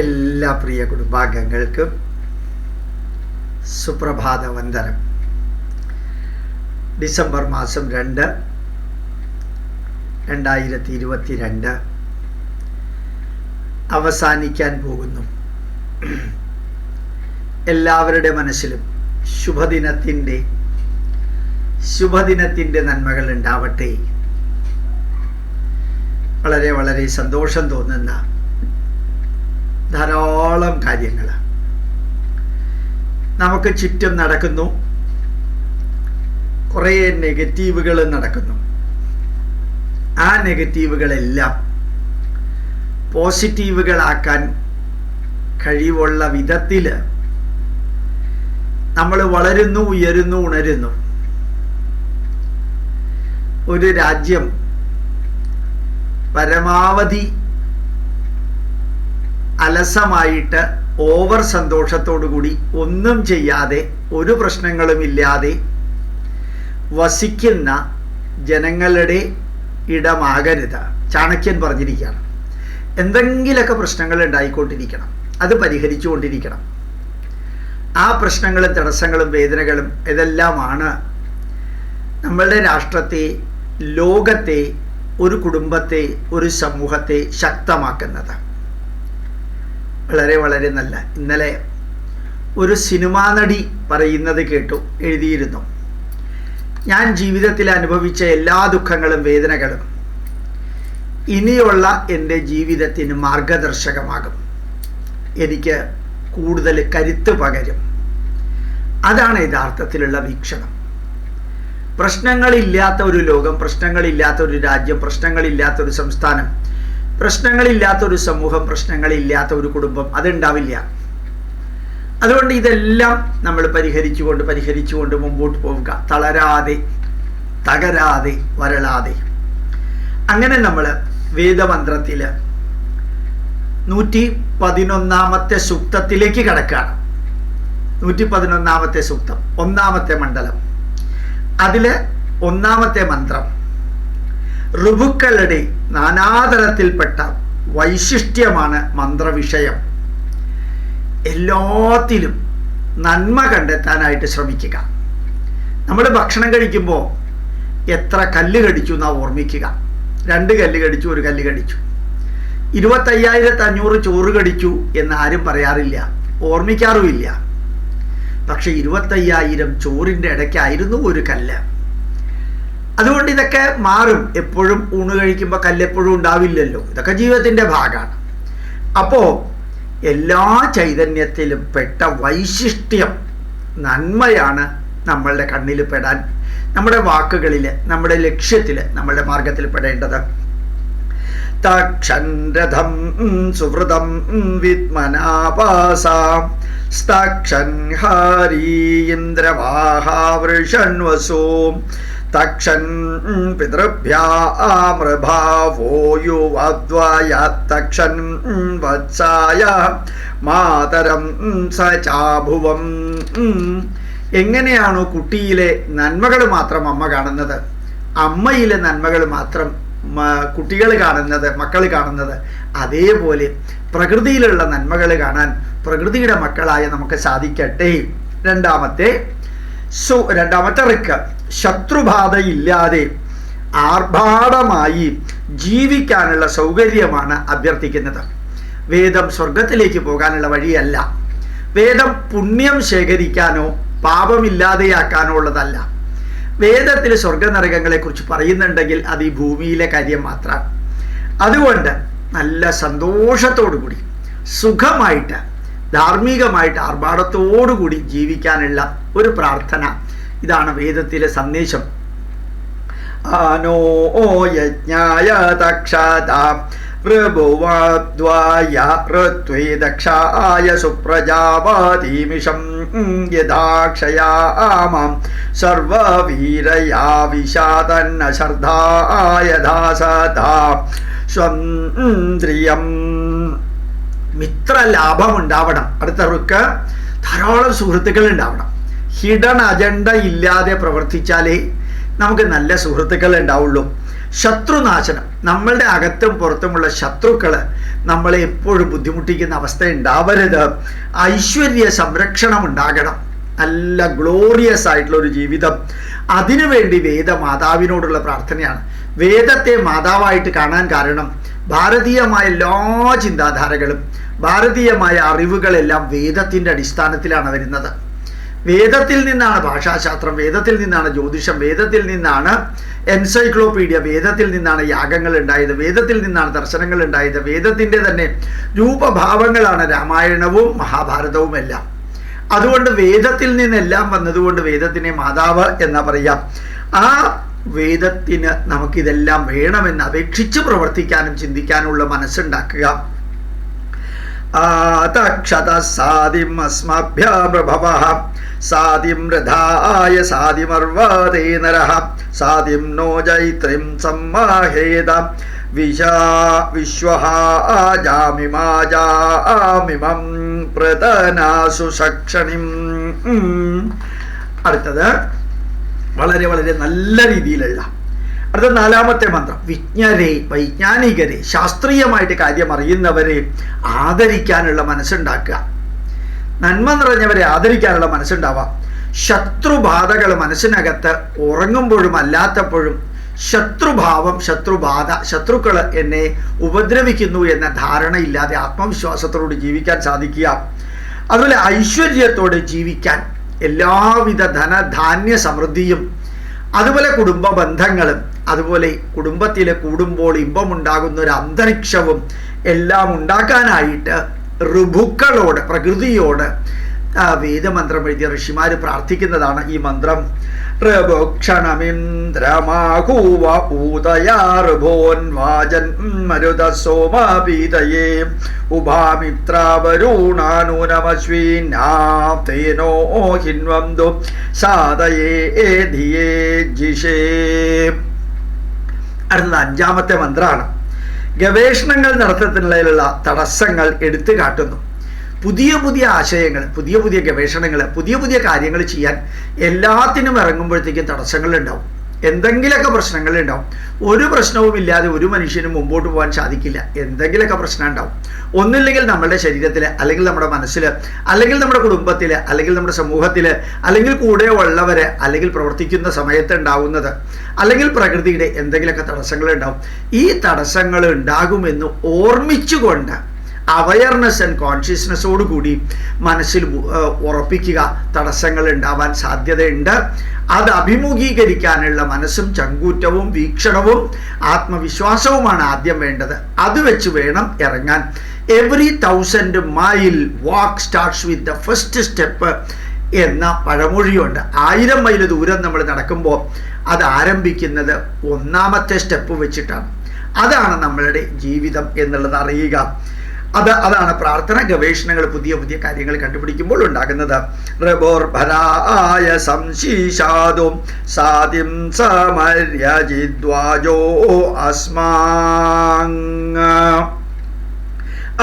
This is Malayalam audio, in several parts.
എല്ലാ പ്രിയ കുടുംബാംഗങ്ങൾക്കും സുപ്രഭാത വന്ദനം ഡിസംബർ മാസം രണ്ട് രണ്ടായിരത്തി ഇരുപത്തി രണ്ട് അവസാനിക്കാൻ പോകുന്നു. എല്ലാവരുടെ മനസ്സിലും ശുഭദിനത്തിന്റെ ശുഭദിനത്തിന്റെ നന്മകൾ ഉണ്ടാവട്ടെ. വളരെ വളരെ സന്തോഷം തോന്നുന്ന ധാരാളം കാര്യങ്ങൾ നമുക്ക് ചുറ്റും നടക്കുന്നു. കുറേ നെഗറ്റീവുകൾ നടക്കുന്നു. ആ നെഗറ്റീവുകളെല്ലാം പോസിറ്റീവുകളാക്കാൻ കഴിവുള്ള വിധത്തിൽ നമ്മൾ വളരുന്നു ഉയരുന്നു ഉണരുന്നു. ഒരു രാജ്യം പരമാവധി അലസമായിട്ട് ഓവർ സന്തോഷത്തോടു കൂടി ഒന്നും ചെയ്യാതെ ഒരു പ്രശ്നങ്ങളുമില്ലാതെ വസിക്കുന്ന ജനങ്ങളുടെ ഇടമാകരുത്. ചാണക്യൻ പറഞ്ഞിരിക്കുകയാണ്. എന്തെങ്കിലുമൊക്കെ പ്രശ്നങ്ങൾ ഉണ്ടായിക്കൊണ്ടിരിക്കണം. അത് പരിഹരിച്ചുകൊണ്ടിരിക്കണം. ആ പ്രശ്നങ്ങളും തടസ്സങ്ങളും വേദനകളും ഇതെല്ലാമാണ് നമ്മളുടെ രാഷ്ട്രത്തെ ലോകത്തെ ഒരു കുടുംബത്തെ ഒരു സമൂഹത്തെ ശക്തമാക്കുന്നത്. വളരെ വളരെ നല്ല. ഇന്നലെ ഒരു സിനിമാ നടി പറയുന്നത് കേട്ടു എഴുതിയിരുന്നു. ഞാൻ ജീവിതത്തിൽ അനുഭവിച്ച എല്ലാ ദുഃഖങ്ങളും വേദനകളും ഇനിയുള്ള എന്റെ ജീവിതത്തിന് മാർഗദർശകമാകും. എനിക്ക് കൂടുതൽ കരുത്ത് പകരും. അതാണ് യഥാർത്ഥത്തിലുള്ള വീക്ഷണം. പ്രശ്നങ്ങളില്ലാത്ത ഒരു ലോകം പ്രശ്നങ്ങളില്ലാത്ത ഒരു രാജ്യം പ്രശ്നങ്ങളില്ലാത്ത ഒരു സംസ്ഥാനം പ്രശ്നങ്ങളില്ലാത്ത ഒരു സമൂഹം പ്രശ്നങ്ങളില്ലാത്ത ഒരു കുടുംബം അതുണ്ടാവില്ല. അതുകൊണ്ട് ഇതെല്ലാം നമ്മൾ പരിഹരിച്ചുകൊണ്ട് പരിഹരിച്ചുകൊണ്ട് മുമ്പോട്ട് പോവുക. തളരാതെ തകരാതെ വരളാതെ. അങ്ങനെ നമ്മൾ വേദമന്ത്രത്തിൽ നൂറ്റി പതിനൊന്നാമത്തെ സൂക്തത്തിലേക്ക് കടക്കുകയാണ്. നൂറ്റി പതിനൊന്നാമത്തെ സൂക്തം ഒന്നാമത്തെ മണ്ഡലം. അതിൽ ഒന്നാമത്തെ മന്ത്രം ഋഭുക്കളുടെ നാനാതരത്തിൽപ്പെട്ട വൈശിഷ്ട്യമാണ് മന്ത്രവിഷയം. എല്ലാത്തിലും നന്മ കണ്ടെത്താനായിട്ട് ശ്രമിക്കുക. നമ്മൾ ഭക്ഷണം കഴിക്കുമ്പോൾ എത്ര കല്ല് കടിച്ചു എന്നാ ഓർമ്മിക്കുക. രണ്ട് കല്ല് കടിച്ചു ഒരു കല്ല് കടിച്ചു. ഇരുപത്തയ്യായിരത്തി അഞ്ഞൂറ് ചോറ് കടിച്ചു എന്ന് ആരും പറയാറില്ല. ഓർമ്മിക്കാറുമില്ല. പക്ഷെ ഇരുപത്തയ്യായിരം ചോറിന്റെ ഇടയ്ക്കായിരുന്നു ഒരു കല്ല്. അതുകൊണ്ട് ഇതൊക്കെ മാറും. എപ്പോഴും ഊണ് കഴിക്കുമ്പോൾ കല്ലെപ്പോഴും ഉണ്ടാവില്ലല്ലോ. ഇതൊക്കെ ജീവിതത്തിന്റെ ഭാഗമാണ്. അപ്പോൾ എല്ലാ ചൈതന്യത്തിലും പെട്ട വൈശിഷ്ട്യം നന്മയാണ് നമ്മളുടെ കണ്ണിൽ പെടാൻ നമ്മുടെ വാക്കുകളിൽ നമ്മുടെ ലക്ഷ്യത്തിൽ നമ്മളുടെ മാർഗത്തിൽ പെടേണ്ടത്. തക്ഷൻരഥം സുഹൃതം വിത്മനാപാസാം സ്തക്ഷൻ ഹരീന്ദ്രവാഹാവൃഷൺവസോ തക്ഷൻ പിതൃഭ്യാമൃഭാവോ യുവദ്വയ തക്ഷൻ വത്സായ മാതരം സ ചാഭുവം എങ്ങനെയാണോ കുട്ടിയിലെ നന്മകൾ മാത്രം അമ്മ കാണുന്നത്? അമ്മയിലെ നന്മകൾ മാത്രം കുട്ടികൾ കാണുന്നത് മക്കൾ കാണുന്നത്. അതേപോലെ പ്രകൃതിയിലുള്ള നന്മകൾ കാണാൻ പ്രകൃതിയുടെ മക്കളായ നമുക്ക് സാധിക്കട്ടെ. രണ്ടാമത്തെ സു രണ്ടാമത്തെ റിക്ക്. ശത്രുബാധയില്ലാതെ ആർഭാടമായി ജീവിക്കാനുള്ള സൗകര്യമാണ് അഭ്യർത്ഥിക്കുന്നത്. വേദം സ്വർഗത്തിലേക്ക് പോകാനുള്ള വഴിയല്ല. വേദം പുണ്യം ശേഖരിക്കാനോ പാപമില്ലാതെയാക്കാനോ ഉള്ളതല്ല. വേദത്തിൽ സ്വർഗനരകങ്ങളെക്കുറിച്ച് പറയുന്നുണ്ടെങ്കിൽ അത് ഈ ഭൂമിയിലെ കാര്യം മാത്രമാണ്. അതുകൊണ്ട് നല്ല സന്തോഷത്തോടു കൂടി സുഖമായിട്ട് ധാർമ്മികമായിട്ട് ആർഭാടത്തോടുകൂടി ജീവിക്കാനുള്ള ഒരു പ്രാർത്ഥന ഇതാണ് വേദത്തിലെ സന്ദേശം. ആനോ യജ്ഞായ തക്ഷത ഋഭുവാദ്വായ ഋത്വേ ദക്ഷായ സുപ്രജാവാതീമിഷം യഥാക്ഷയാമാം സർവീരയാ വിഷാതന്ന ശർദ്ധായ സ്വന്ത്രിയം മിത്രലാഭം ഉണ്ടാവണം അടുത്ത റുക്ക് ധാരാളം സുഹൃത്തുക്കൾ ഉണ്ടാവണം. ഹിഡൻ അജണ്ട ഇല്ലാതെ പ്രവർത്തിച്ചാലേ നമുക്ക് നല്ല സുഹൃത്തുക്കൾ ഉണ്ടാവുള്ളൂ. ശത്രുനാശനം നമ്മളുടെ അകത്തും പുറത്തുമുള്ള ശത്രുക്കൾ നമ്മളെ എപ്പോഴും ബുദ്ധിമുട്ടിക്കുന്ന അവസ്ഥ ഉണ്ടാവരുത്. ഐശ്വര്യ സംരക്ഷണം ഉണ്ടാകണം. നല്ല ഗ്ലോറിയസ് ആയിട്ടുള്ള ഒരു ജീവിതം. അതിനുവേണ്ടി വേദ മാതാവിനോടുള്ള പ്രാർത്ഥനയാണ്. വേദത്തെ മാതാവായിട്ട് കാണാൻ കാരണം ഭാരതീയമായ എല്ലാ ചിന്താധാരകളും ഭാരതീയമായ അറിവുകളെല്ലാം വേദത്തിന്റെ അടിസ്ഥാനത്തിലാണ് വരുന്നത്. വേദത്തിൽ നിന്നാണ് ഭാഷാശാസ്ത്രം വേദത്തിൽ നിന്നാണ് ജ്യോതിഷം വേദത്തിൽ നിന്നാണ് എൻസൈക്ലോപീഡിയ വേദത്തിൽ നിന്നാണ് യാഗങ്ങൾ ഉണ്ടായത് വേദത്തിൽ നിന്നാണ് ദർശനങ്ങൾ ഉണ്ടായത്. വേദത്തിന്റെ തന്നെ രൂപഭാവങ്ങളാണ് രാമായണവും മഹാഭാരതവും എല്ലാം. അതുകൊണ്ട് വേദത്തിൽ നിന്നെല്ലാം വന്നതുകൊണ്ട് വേദത്തിനെ മാതാവ് എന്നാ പറയാം. ആ വേദത്തിന് നമുക്കിതെല്ലാം വേണമെന്ന് അപേക്ഷിച്ച് പ്രവർത്തിക്കാനും ചിന്തിക്കാനുള്ള മനസ്സുണ്ടാക്കുക. തക്ഷത സാദിം അസ്മഭ്യപ്രഭവ സാദിം രഥായ സാദിമർവാദേ നര. സാദിം നോ ജൈത്രിം സമ്മാഹേത വിശാ വിശ്വഹാജാമിമാജാമിമം പ്രതനാസു സക്ഷണിം. അടുത്തത് വളരെ വളരെ നല്ല രീതിയിലുള്ള അടുത്ത നാലാമത്തെ മന്ത്രം. വിജ്ഞരെ വൈജ്ഞാനികരെ ശാസ്ത്രീയമായിട്ട് കാര്യം അറിയുന്നവരെ ആദരിക്കാനുള്ള മനസ്സുണ്ടാക്കുക. നന്മ നിറഞ്ഞവരെ ആദരിക്കാനുള്ള മനസ്സുണ്ടാവാം. ശത്രുബാധകൾ മനസ്സിനകത്ത് ഉറങ്ങുമ്പോഴും അല്ലാത്തപ്പോഴും ശത്രുഭാവം ശത്രുബാധ ശത്രുക്കൾ എന്നെ ഉപദ്രവിക്കുന്നു എന്ന ധാരണയില്ലാതെ ആത്മവിശ്വാസത്തോട് ജീവിക്കാൻ സാധിക്കുക. അതുപോലെ ഐശ്വര്യത്തോടെ ജീവിക്കാൻ എല്ലാവിധ ധനധാന്യ സമൃദ്ധിയും അതുപോലെ കുടുംബ ബന്ധങ്ങളും അതുപോലെ കുടുംബത്തിൽ കൂടുമ്പോൾ ഇമ്പമുണ്ടാകുന്ന ഒരു അന്തരീക്ഷവും എല്ലാം ഉണ്ടാക്കാനായിട്ട് ഋഭുക്കളോട് പ്രകൃതിയോട് വേദമന്ത്രം എഴുതിയ ഋഷിമാർ പ്രാർത്ഥിക്കുന്നതാണ് ഈ മന്ത്രം. ക്ഷണമിന്ദ്രമാകൂവ ഊതയാർഭോൻ വാജൻ മരുത സോമാപീതയേ ഉഭാമിത്രാവരുണാനൂനമശ്വീനാത്തേനോ ഹിൻവന്തു സാതയേ ധിയേ ജിഷേ. അടുത്തത് അഞ്ചാമത്തെ മന്ത്രമാണ് ഗവേഷണങ്ങൾ നടത്തുന്നതിനുള്ള തടസ്സങ്ങൾ എടുത്തു കാട്ടുന്നു. പുതിയ പുതിയ ആശയങ്ങൾ പുതിയ പുതിയ ഗവേഷണങ്ങൾ പുതിയ പുതിയ കാര്യങ്ങൾ ചെയ്യാൻ എല്ലാത്തിനും ഇറങ്ങുമ്പോഴത്തേക്കും തടസ്സങ്ങൾ ഉണ്ടാവും. എന്തെങ്കിലുമൊക്കെ പ്രശ്നങ്ങൾ ഉണ്ടാവും. ഒരു പ്രശ്നവും ഇല്ലാതെ ഒരു മനുഷ്യനും മുമ്പോട്ട് പോകാൻ സാധിക്കില്ല. എന്തെങ്കിലുമൊക്കെ പ്രശ്നം ഉണ്ടാവും. ഒന്നില്ലെങ്കിൽ നമ്മുടെ ശരീരത്തിൽ അല്ലെങ്കിൽ നമ്മുടെ മനസ്സിൽ അല്ലെങ്കിൽ നമ്മുടെ കുടുംബത്തിൽ അല്ലെങ്കിൽ നമ്മുടെ സമൂഹത്തിൽ അല്ലെങ്കിൽ കൂടെ ഉള്ളവർ അല്ലെങ്കിൽ പ്രവർത്തിക്കുന്ന സമയത്ത് ഉണ്ടാവുന്നത് അല്ലെങ്കിൽ പ്രകൃതിയുടെ എന്തെങ്കിലുമൊക്കെ തടസ്സങ്ങൾ ഉണ്ടാവും. ഈ തടസ്സങ്ങൾ ഉണ്ടാകുമെന്ന് ഓർമ്മിച്ചുകൊണ്ട് അവയർനെസ് ആൻഡ് കോൺഷ്യസ്നെസ്സോട് കൂടി മനസ്സിൽ ഉറപ്പിക്കുക. തടസ്സങ്ങൾ ഉണ്ടാവാൻ സാധ്യതയുണ്ട്. അത് അഭിമുഖീകരിക്കാനുള്ള മനസ്സും ചങ്കൂറ്റവും വീക്ഷണവും ആത്മവിശ്വാസവുമാണ് ആദ്യം വേണ്ടത്. അത് വെച്ച് വേണം ഇറങ്ങാൻ. Every thousand mile walk starts with the first step എന്ന പഴമൊഴിയുണ്ട്. ആയിരം മൈൽ ദൂരം നമ്മൾ നടക്കുമ്പോൾ അത് ആരംഭിക്കുന്നത് ഒന്നാമത്തെ സ്റ്റെപ്പ് വെച്ചിട്ടാണ്. അതാണ് നമ്മളുടെ ജീവിതം എന്നുള്ളത് അറിയുക. അത് അതാണ് പ്രാർത്ഥന ഗവേഷണങ്ങൾ പുതിയ പുതിയ കാര്യങ്ങൾ കണ്ടുപിടിക്കുമ്പോൾ ഉണ്ടാകുന്നത്. റബോർഭരായ സംശീഷാദും സാദിം സമര്യജിദ്വാജോ അസ്മാ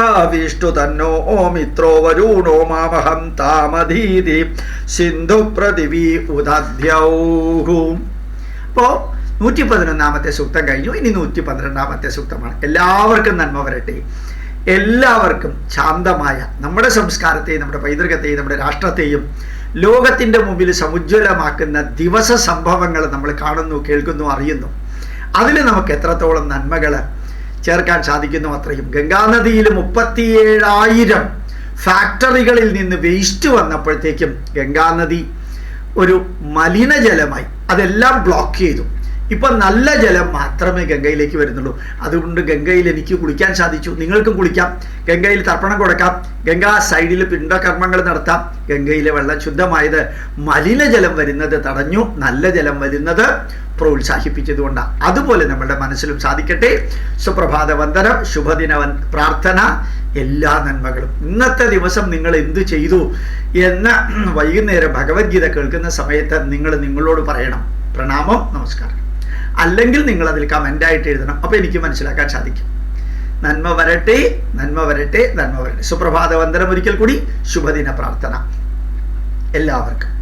ആവിഷ്ടു തന്നോ മിത്രോ വരൂണോ മാമഹം താമധീതി സിന്ധു പ്രതിവി ഉദധ്യൗഹു. അപ്പോൾ നൂറ്റി പതിനൊന്നാമത്തെ സൂക്തം കഴിഞ്ഞു. ഇനി നൂറ്റി പന്ത്രണ്ടാമത്തെ സൂക്തമാണ്. എല്ലാവർക്കും നന്മ വരട്ടെ. എല്ലാവർക്കും ശാന്തമായ നമ്മുടെ സംസ്കാരത്തെയും നമ്മുടെ പൈതൃകത്തെയും നമ്മുടെ രാഷ്ട്രത്തെയും ലോകത്തിന്റെ മുമ്പിൽ സമുജ്വലമാക്കുന്ന ദിവസ സംഭവങ്ങൾ നമ്മൾ കാണുന്നു കേൾക്കുന്നു അറിയുന്നു. അതിൽ നമുക്ക് എത്രത്തോളം നന്മകൾ ചേർക്കാൻ സാധിക്കുന്നു അത്രയും. ഗംഗാനദിയിൽ മുപ്പത്തിയേഴായിരം ഫാക്ടറികളിൽ നിന്ന് വേസ്റ്റ് വന്നപ്പോഴത്തേക്കും ഗംഗാനദി ഒരു മലിനജലമായി അതെല്ലാം ബ്ലോക്ക് ചെയ്തു. ഇപ്പൊ നല്ല ജലം മാത്രമേ ഗംഗയിലേക്ക് വരുന്നുള്ളൂ. അതുകൊണ്ട് ഗംഗയിൽ എനിക്ക് കുളിക്കാൻ സാധിച്ചു. നിങ്ങൾക്കും കുളിക്കാം. ഗംഗയിൽ തർപ്പണം കൊടുക്കാം. ഗംഗാ സൈഡിൽ പിണ്ടകർമ്മങ്ങൾ നടത്താം. ഗംഗയിലെ വെള്ളം ശുദ്ധമായത് മലിനജലം വരുന്നത് തടഞ്ഞു. നല്ല ജലം വരുന്നത് പ്രോത്സാഹിപ്പിച്ചതുകൊണ്ടാണ് അതുപോലെ നമ്മുടെ മനസ്സിലും സാധിക്കട്ടെ. സുപ്രഭാത വന്ദനം ശുഭദിന പ്രാർത്ഥന എല്ലാ നന്മകളും. ഇന്നത്തെ ദിവസം നിങ്ങൾ എന്ത് ചെയ്തു എന്ന് വൈകുന്നേരം ഭഗവത്ഗീത കേൾക്കുന്ന സമയത്ത് നിങ്ങൾ നിങ്ങളോട് പറയണം. പ്രണാമം നമസ്കാരം. അല്ലെങ്കിൽ നിങ്ങൾ അതിൽ കമന്റായിട്ട് എഴുതണം. അപ്പോൾ എനിക്ക് മനസ്സിലാക്കാൻ സാധിക്കും. നന്മ വരട്ടെ നന്മ വരട്ടെ നന്മ വരട്ടെ. സുപ്രഭാത വന്ദനം ഒരിക്കൽ കൂടി. ശുഭദിന പ്രാർത്ഥന. എല്ലാവർക്കും.